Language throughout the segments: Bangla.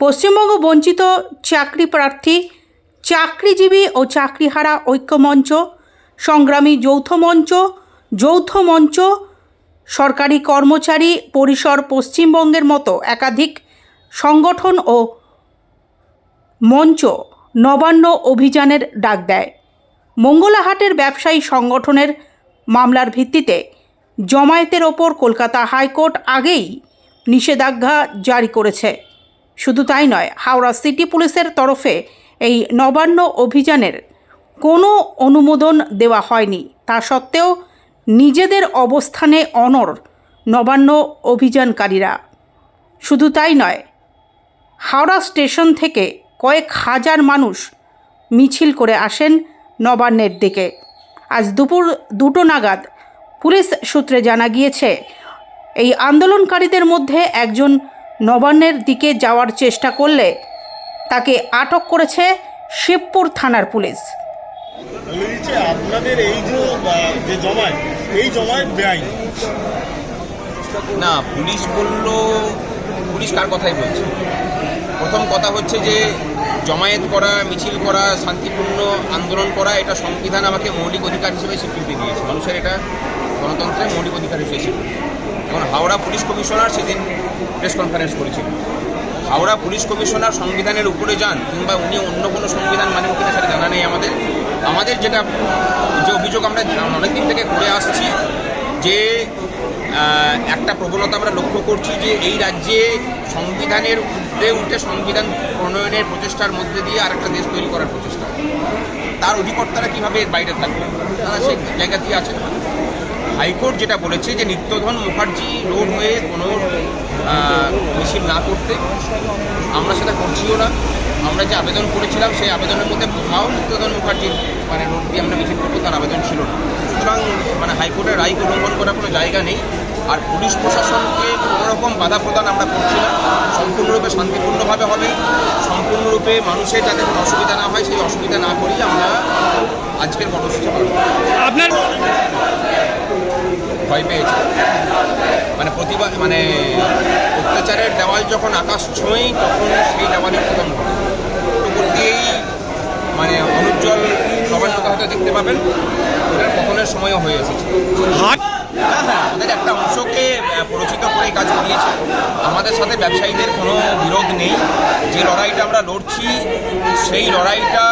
পশ্চিমবঙ্গ বঞ্চিত চাকরি প্রার্থী, চাকরিজীবী ও চাকরিহারা ঐক্যমঞ্চ, সংগ্রামী যৌথ মঞ্চ যৌথ মঞ্চ, সরকারি কর্মচারী পরিসর পশ্চিমবঙ্গের মতো একাধিক সংগঠন ও মঞ্চ নবান্ন অভিযানের ডাক দেয়। মঙ্গলাহাটের ব্যবসায়ী সংগঠনের মামলার ভিত্তিতে জমায়েতের ওপর কলকাতা হাইকোর্ট আগেই নিষেধাজ্ঞা জারি করেছে। শুধু তাই নয়, হাওড়া সিটি পুলিশের তরফে এই নবান্ন অভিযানের কোনো অনুমোদন দেওয়া হয়নি। তা সত্ত্বেও নিজেদের অবস্থানে অনর নবান্ন অভিযানকারীরা। শুধু তাই নয়, হাওড়া স্টেশন থেকে কয়েক হাজার মানুষ মিছিল করে আসেন নবান্নের দিকে। আজ দুপুর দুটো নাগাদ পুলিশ সূত্রে জানা গিয়েছে, এই আন্দোলনকারীদের মধ্যে একজন নবান্নের দিকে যাওয়ার চেষ্টা করলে তাকে আটক করেছে শিবপুর থানার পুলিশ। আপনাদের এই যে জমায় এই জমায় বেআইন। না পুলিশ বলল পুলিশ কার কথাই বলছে? প্রথম কথা হচ্ছে যে জমায়েত করা মিছিল করা শান্তিপূর্ণ আন্দোলন করা এটা সংবিধান আমাকে মৌলিক অধিকার হিসেবে স্বীকৃতি দিয়েছে। মানুষের এটা গণতন্ত্রের মৌলিক অধিকার স্বীকৃতি এখন হাওড়া পুলিশ কমিশনার সেদিন প্রেস কনফারেন্স করেছিলেন হাওড়া পুলিশ কমিশনার সংবিধানের উপরে যান কিংবা উনি অন্য কোনো সংবিধান মানেন কিনা সেটা জানা নেই আমাদের। আমাদের যেটা, যে অভিযোগ আমরা অনেক দিন থেকে করে আসছি যে একটা প্রবণতা আমরা লক্ষ্য করছি যে এই রাজ্যে সংবিধানের উঠে উঠে সংবিধান প্রণয়নের প্রচেষ্টার মধ্যে দিয়ে আরেকটা দেশ তৈরি করার প্রচেষ্টা। তার অধিকর্তারা কীভাবে এর বাইরে থাকবে তারা সেই জায়গাতেই আছেন। হাইকোর্ট যেটা বলেছে যে নিত্যধন মুখার্জি রোড হয়ে কোনো মিছিল না করতে। আমরা সেটা করছিও না। আমরা যে আবেদন করেছিলাম সেই আবেদনের মধ্যে কোথাও নিত্যধন মুখার্জির মানে রোড দিয়ে আমরা মিছিল করব তার আবেদন ছিল না। সুতরাং মানে হাইকোর্টের রায়কে উল্লঙ্ঘন করার কোনো জায়গা নেই। আর পুলিশ প্রশাসনকে কোনো রকম বাধা প্রদান আমরা করছি না। সম্পূর্ণরূপে শান্তিপূর্ণভাবে হবে। সম্পূর্ণরূপে মানুষের যাতে কোনো অসুবিধা না হয়, সেই অসুবিধা না করেই আমরা আজকের কর্মসূচি পালন আপনার ভয় পেয়েছে মানে প্রতিবাদ মানে দেওয়াল যখন আকাশ ছোঁয় তখন সেই দেওয়ালের প্রথম উপর দিয়েই মানে অনুজ্জ্বল নবান্নতা হয়তো দেখতে পাবেন ওটার পতনের সময়ও হয়ে এসেছে। হাট আমাদের একটা অংশকে পরিচিত করে কাজ করিয়েছে। আমাদের সাথে ব্যবসায়ীদের কোনো বিরোধ নেই। যে লড়াইটা আমরা লড়ছি সেই লড়াইটা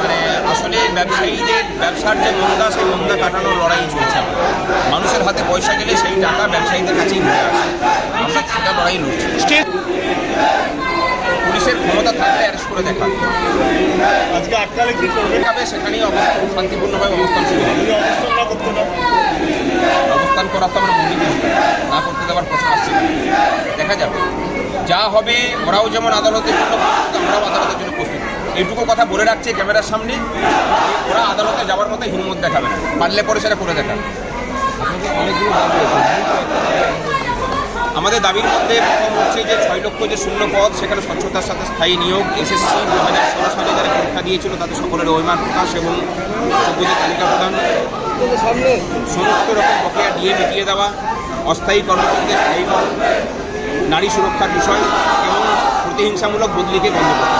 মানে আসলে ব্যবসায়ীদের ব্যবসার যে মন্দা সেই মন্দা কাটানোর লড়াই চলছে। মানুষের হাতে পয়সা গেলে সেই টাকা ব্যবসায়ীদের কাছেই ঘুরে আসে। আমরা সেটা লড়াই লড়ছি। পুলিশের ক্ষমতা থাকলে অ্যারেস্ট করে দেখা আজকে আটকালে কি করবেন দেখাবে সেখানেই অবস্থান শান্তিপূর্ণভাবে অবস্থান শুরু হবে। অবস্থান না করতে করা তো আমরা অধিকার। না। করতে দেওয়ার প্রশ্ন আসছে। দেখা যাবে। যা হবে ওরাও যেমন আদালতের জন্য প্রস্তুত আমরাও আদালতের জন্য প্রস্তুত। এইটুকু কথা বলে রাখছে ক্যামেরার সামনে। ওরা আদালতে যাওয়ার মতো হিম্মত দেখাবে না। পারলে পরে সেটা করে দেখাবে। আমাদের দাবির মধ্যে প্রথম হচ্ছে যে ছয় লক্ষ যে শূন্য পদ সেখানে স্বচ্ছতার সাথে স্থায়ী নিয়োগ এসএসসি দু হাজার ষোলো সালে যারা পরীক্ষা দিয়েছিল তাদের সকলের ওইমান প্রকাশ এবং যোগ্যদের তালিকা প্রদান। সমস্ত রকম বকেয়া দিয়ে মিটিয়ে দেওয়া অস্থায়ী কর্মচারীদের স্থায়ীকরণ নারী সুরক্ষার বিষয় এবং প্রতিহিংসামূলক বদলিকে বন্ধ করা